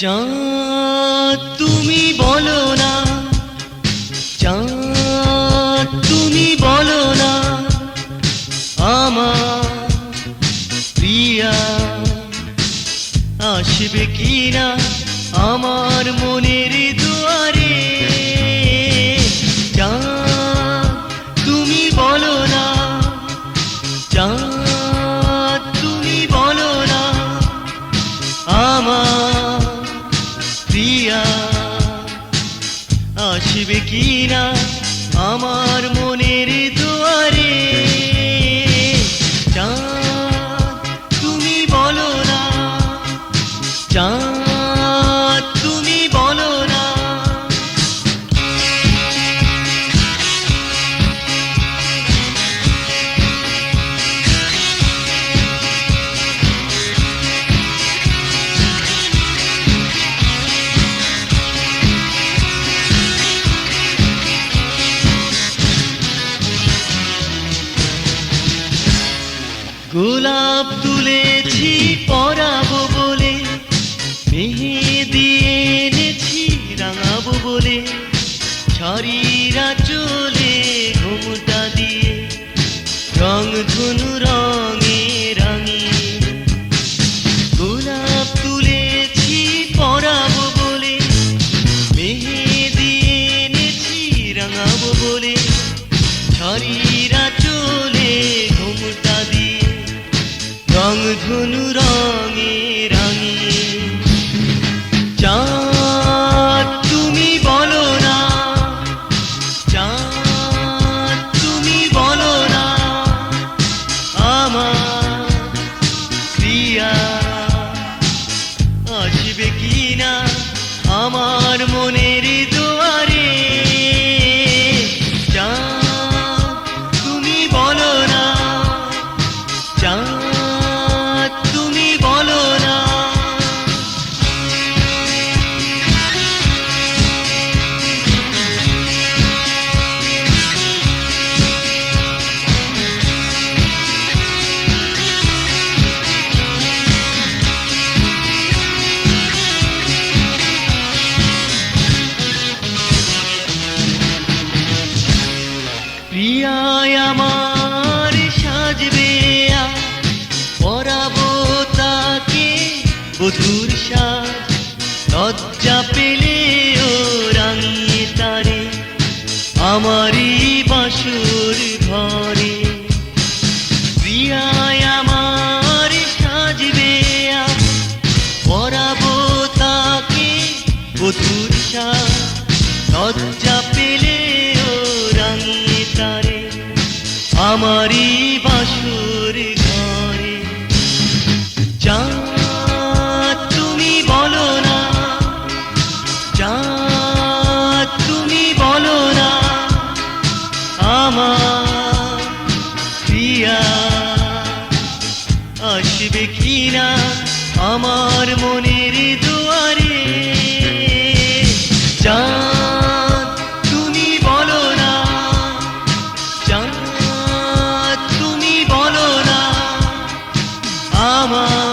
চাঁদ তুমি বলো না, চাঁদ তুমি বলো না, আমার প্রিয়া আসবে কিনা আমার মনের দুয়ারে কিনা আমার তুলেছি, পরাবো বলে। মেহেদি এনেছি, রাঙাবো বলে। শাড়িরা চলে ঘুমটা দিয়ে। রং ধনু রঙে রাঙিয়ে গোলাপ তুলেছি, পরাবো বলে। মেহেদি এনেছি, রাঙাবো বলে। শাড়িরা চলে রং। বধুর সাজ, লজ্জা পেলে ও রাঙিয়ে তারে। আমারই বাসুর ঘরে। প্রিয়ায় আমার সাজবে পরাবো তাকে বধুর সাজ, লজ্জা পেলে ও রাঙিয়ে তারে। আমারই বাসুর প্রিয়া আসবে কিনা আমার মনের দুয়ারে? তুমি বলো না তুমি বলো না আমার